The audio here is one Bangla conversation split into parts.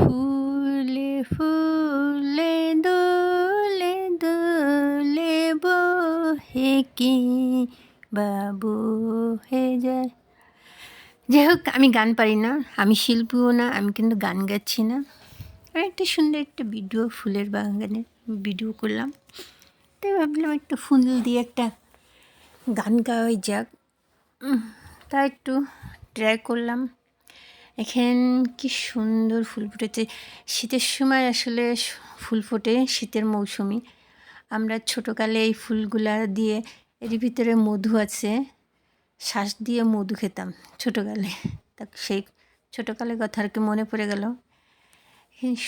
ফুলে ফুলে দোলে দোলে বহে কি বাবু হে যায় যাই হোক, আমি গান পারি না, আমি শিল্পীও না, আমি কিন্তু গান গাচ্ছি না। আর একটা সুন্দর একটা ভিডিও, ফুলের বাগানের ভিডিও করলাম। তাই ভাবলাম একটা ফুল দিয়ে একটা গান গাওয়াই যাক। তাই একটু ট্রাই করলাম। এখান কি সুন্দর ফুল ফুটেছে। শীতের সময় আসলে ফুল ফোটে, শীতের মৌসুমি। আমরা ছোটোকালে এই ফুলগুলা দিয়ে এর ভিতরে মধু আছে, শ্বাস দিয়ে মধু খেতাম ছোটোকালে। তা সেই ছোটোকালের কথা আর কি মনে পড়ে গেল।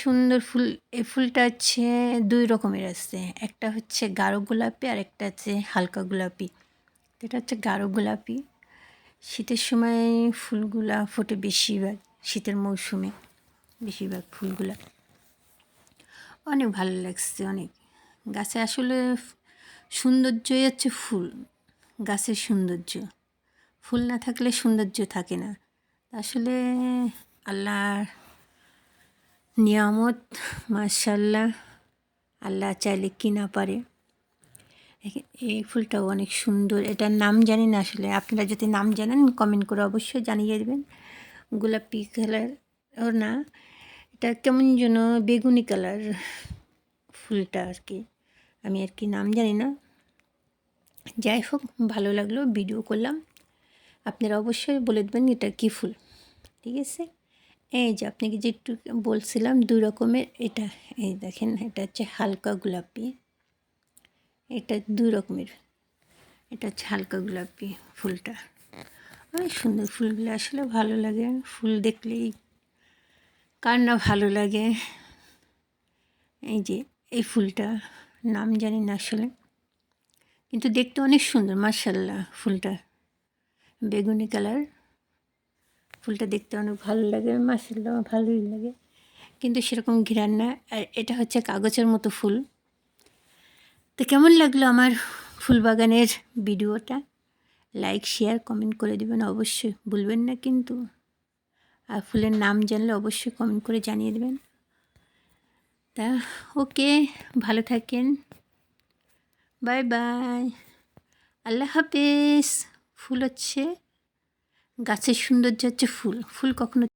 সুন্দর ফুল, এই ফুলটা হচ্ছে দুই রকমের আছে। একটা হচ্ছে গাঢ় গোলাপি আর একটা হচ্ছে হালকা গোলাপি। এটা হচ্ছে গাঢ় গোলাপি। শীতের সময় ফুলগুলা ফোটে বেশিরভাগ, শীতের মৌসুমে বেশিরভাগ ফুলগুলা। অনেক ভালো লাগছে অনেক। গাছে আসলে সৌন্দর্যই হচ্ছে ফুল, গাছের সৌন্দর্য। ফুল না থাকলে সৌন্দর্য থাকে না। আসলে আল্লাহর নিয়ামত মার্শাল্লাহ আল্লাহ চাইলে কি না পারে। এই ফুলটাও অনেক সুন্দর। এটার নাম জানি না আসলে। আপনারা যদি নাম জানেন কমেন্ট করে অবশ্যই জানিয়ে দেবেন। গোলাপি কালার ও না। এটা কেমন যেন বেগুনি কালার ফুলটা আর কি। আমি আর কি নাম জানি না। যাই হোক, ভালো লাগল ভিডিও করলাম। আপনারা অবশ্যই বলে দেবেন এটা কী ফুল। ঠিক আছে? এই যে আপনাকে যে একটু বলছিলাম, দুই রকমের। এটা, এই দেখেন, এটা হচ্ছে হালকা গোলাপি। এটা দুই রকমের। এটা হচ্ছে হালকা গোলাপি ফুলটা। অনেক সুন্দর ফুলগুলো আসলে ভালো লাগে। ফুল দেখলেই কার না ভালো লাগে? এই যে, এই ফুলটা, নাম জানি না আসলে। কিন্তু দেখতে অনেক সুন্দর মার্শাল্লাহ ফুলটা। বেগুনি কালার। ফুলটা দেখতে অনেক ভালো লাগে মার্শাল্লাহ ভালোই লাগে। কিন্তু সেরকম ঘিরান না। আর এটা হচ্ছে কাগজের মতো ফুল। তো কেমন লাগল আমার ফুল বাগানের ভিডিওটা? লাইক শেয়ার কমেন্ট করে দেবেন, অবশ্যই ভুলবেন না কিন্তু। আর ফুলের নাম জানলে অবশ্যই কমেন্ট করে জানিয়ে দেবেন। তা, ওকে, ভালো থাকেন। বাই বাই আল্লাহ হাফেজ। ফুল হচ্ছে, গাছের সৌন্দর্য হচ্ছে ফুল। ফুল কখনো